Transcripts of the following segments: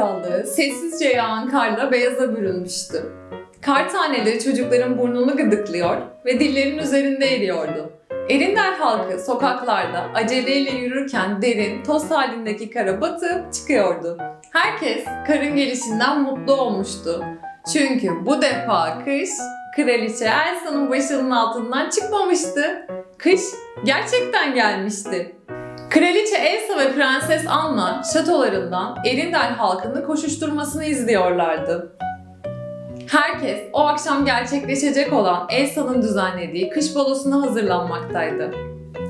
krallığı sessizce yağan karla beyaza bürünmüştü. Kar taneleri çocukların burnunu gıdıklıyor ve dillerinin üzerinde eriyordu. Erinder halkı sokaklarda aceleyle yürürken derin, toz halindeki kara batıp çıkıyordu. Herkes karın gelişinden mutlu olmuştu. Çünkü bu defa kış kraliçe Elsa'nın başının altından çıkmamıştı. Kış gerçekten gelmişti. Kraliçe Elsa ve Prenses Anna şatolarından Erindel halkını koşuşturmasını izliyorlardı. Herkes o akşam gerçekleşecek olan Elsa'nın düzenlediği kış balosuna hazırlanmaktaydı.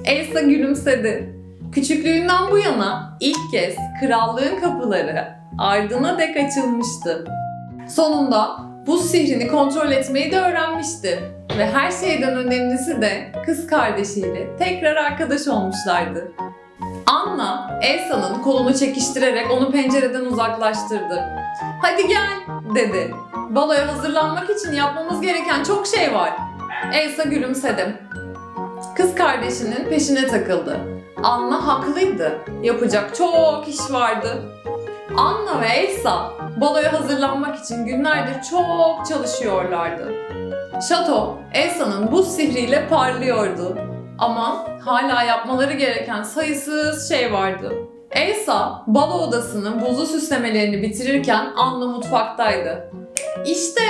Elsa gülümsedi. Küçüklüğünden bu yana ilk kez krallığın kapıları ardına dek açılmıştı. Sonunda buz sihrini kontrol etmeyi de öğrenmişti. Ve her şeyden önemlisi de kız kardeşiyle tekrar arkadaş olmuşlardı. Anna, Elsa'nın kolunu çekiştirerek onu pencereden uzaklaştırdı. Hadi gel, dedi. Baloya hazırlanmak için yapmamız gereken çok şey var. Elsa gülümsedi. Kız kardeşinin peşine takıldı. Anna haklıydı. Yapacak çok iş vardı. Anna ve Elsa baloya hazırlanmak için günlerdir çok çalışıyorlardı. Şato, Elsa'nın buz sihriyle parlıyordu. Ama hala yapmaları gereken sayısız şey vardı. Elsa, balo odasının buzlu süslemelerini bitirirken Anna mutfaktaydı. İşte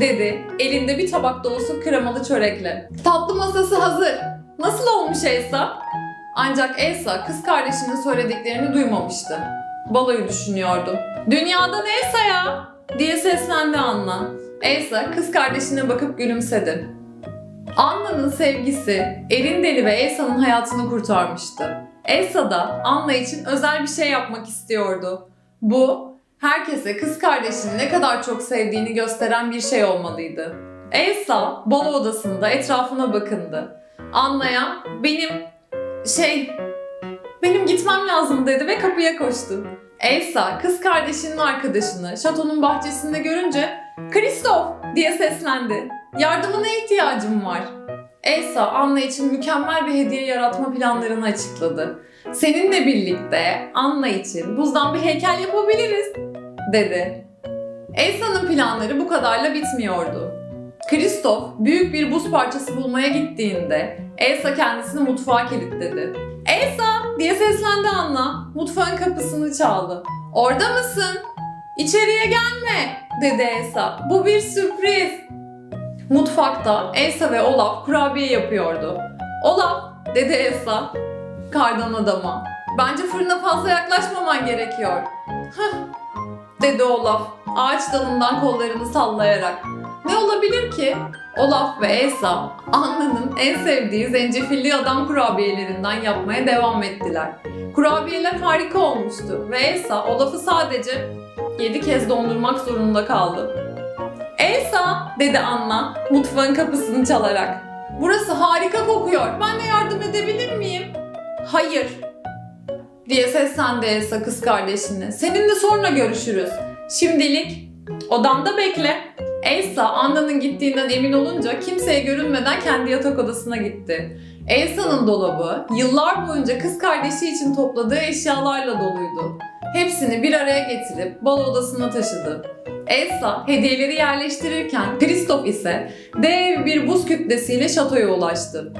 dedi elinde bir tabak dolusu kremalı çörekle. Tatlı masası hazır. Nasıl olmuş Elsa? Ancak Elsa kız kardeşinin söylediklerini duymamıştı. Baloyu düşünüyordu. Dünyada ne Elsa ya? diye seslendi Anna. Elsa kız kardeşine bakıp gülümsedi. Anna'nın sevgisi Erindeli ve Elsa'nın hayatını kurtarmıştı. Elsa da Anna için özel bir şey yapmak istiyordu. Bu herkese kız kardeşini ne kadar çok sevdiğini gösteren bir şey olmalıydı. Elsa balo odasında etrafına bakındı. Anna'ya benim şey benim gitmem lazım dedi ve kapıya koştu. Elsa kız kardeşinin arkadaşını şatonun bahçesinde görünce Kristof diye seslendi. Yardımına ihtiyacım var. Elsa Anna için mükemmel bir hediye yaratma planlarını açıkladı. Seninle birlikte Anna için buzdan bir heykel yapabiliriz dedi. Elsa'nın planları bu kadarla bitmiyordu. Kristof büyük bir buz parçası bulmaya gittiğinde Elsa kendisini mutfağa kilitledi. Elsa diye seslendi Anna. Mutfağın kapısını çaldı. Orada mısın? İçeriye gelme dedi Elsa. Bu bir sürpriz. Mutfakta Elsa ve Olaf kurabiye yapıyordu. Olaf dedi Elsa kardan adama. Bence fırına fazla yaklaşmaman gerekiyor. Hıh dedi Olaf ağaç dalından kollarını sallayarak. Ne olabilir ki? Olaf ve Elsa Anna'nın en sevdiği zencefilli adam kurabiyelerinden yapmaya devam ettiler. Kurabiyeler harika olmuştu ve Elsa Olaf'ı sadece 7 kez dondurmak zorunda kaldı. Elsa dedi Anna mutfağın kapısını çalarak. Burası harika kokuyor. Ben de yardım edebilir miyim? Hayır diye seslendi Elsa kız kardeşine. Seninle sonra görüşürüz. Şimdilik odanda bekle. Elsa Anna'nın gittiğinden emin olunca kimseye görünmeden kendi yatak odasına gitti. Elsa'nın dolabı yıllar boyunca kız kardeşi için topladığı eşyalarla doluydu. Hepsini bir araya getirip bal odasına taşıdı. Elsa hediyeleri yerleştirirken Kristof ise dev bir buz kütlesiyle şatoya ulaştı.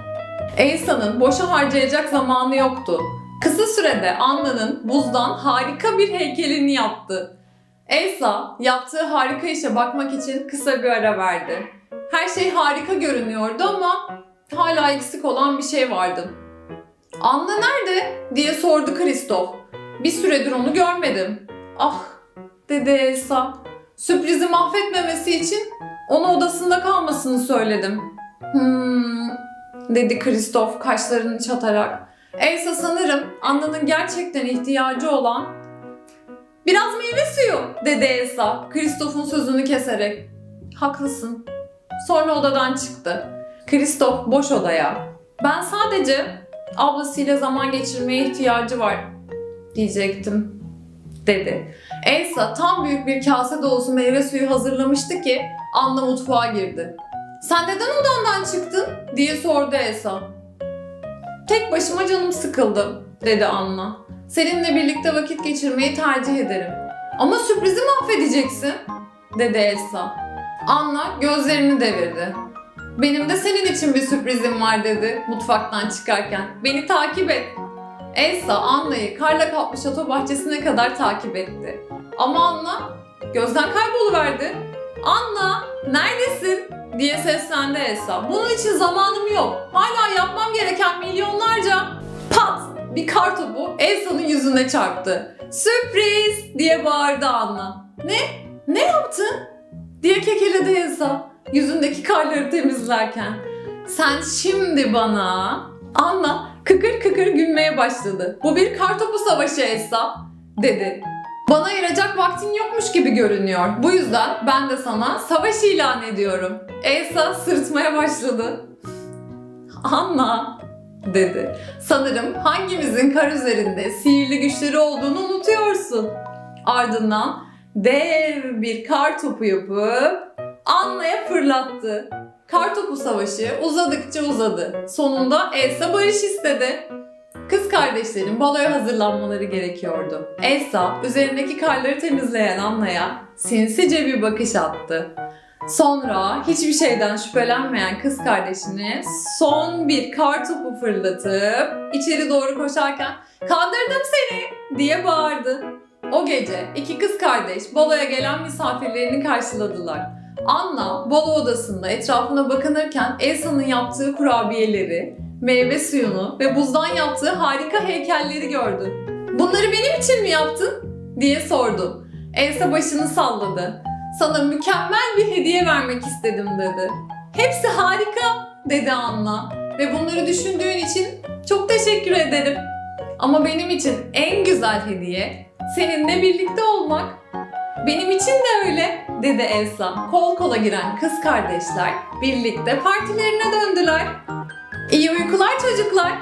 Elsa'nın boşa harcayacak zamanı yoktu. Kısa sürede Anna'nın buzdan harika bir heykelini yaptı. Elsa yaptığı harika işe bakmak için kısa bir ara verdi. Her şey harika görünüyordu ama hala eksik olan bir şey vardı. Anna nerede? diye sordu Kristof. Bir süredir onu görmedim. Ah dedi Elsa. Sürprizi mahvetmemesi için onu odasında kalmasını söyledim. Hmm dedi Kristof kaşlarını çatarak. Elsa sanırım Anna'nın gerçekten ihtiyacı olan Biraz meyve suyu dedi Elsa Kristof'un sözünü keserek. Haklısın. Sonra odadan çıktı. Kristof boş odaya. Ben sadece ablasıyla zaman geçirmeye ihtiyacı var diyecektim dedi. Elsa tam büyük bir kase dolusu meyve suyu hazırlamıştı ki Anna mutfağa girdi. Sen neden odandan çıktın diye sordu Elsa. Tek başıma canım sıkıldı dedi Anna. Seninle birlikte vakit geçirmeyi tercih ederim. Ama sürprizi mahvedeceksin, dedi Elsa. Anna gözlerini devirdi. Benim de senin için bir sürprizim var dedi mutfaktan çıkarken. Beni takip et. Elsa Anna'yı karla kaplı şato bahçesine kadar takip etti. Ama Anna gözden kayboluverdi. Anna neredesin? diye seslendi Elsa. Bunun için zamanım yok. Hala yapmam gereken milyonlarca pat bir kar topu Elsa'nın yüzüne çarptı. Sürpriz diye bağırdı Anna. Ne? Ne yaptın? diye kekeledi Elsa yüzündeki karları temizlerken. Sen şimdi bana... Anna kıkır kıkır gülmeye başladı. Bu bir kartopu savaşı Elsa dedi. Bana ayıracak vaktin yokmuş gibi görünüyor. Bu yüzden ben de sana savaş ilan ediyorum. Elsa sırıtmaya başladı. Anna dedi. Sanırım hangimizin kar üzerinde sihirli güçleri olduğunu unutuyorsun. Ardından dev bir kar topu yapıp Anna'ya fırlattı. Kartopu savaşı uzadıkça uzadı. Sonunda Elsa barış istedi. Kız kardeşlerin baloya hazırlanmaları gerekiyordu. Elsa üzerindeki karları temizleyen Anna'ya sinsice bir bakış attı. Sonra hiçbir şeyden şüphelenmeyen kız kardeşine son bir kar topu fırlatıp içeri doğru koşarken "Kandırdım seni!" diye bağırdı. O gece iki kız kardeş baloya gelen misafirlerini karşıladılar. Anna balo odasında etrafına bakınırken Elsa'nın yaptığı kurabiyeleri, meyve suyunu ve buzdan yaptığı harika heykelleri gördü. Bunları benim için mi yaptın? diye sordu. Elsa başını salladı. Sana mükemmel bir hediye vermek istedim dedi. Hepsi harika dedi Anna ve bunları düşündüğün için çok teşekkür ederim. Ama benim için en güzel hediye seninle birlikte olmak. Benim için de öyle dedi Elsa. Kol kola giren kız kardeşler birlikte partilerine döndüler. İyi uykular çocuklar.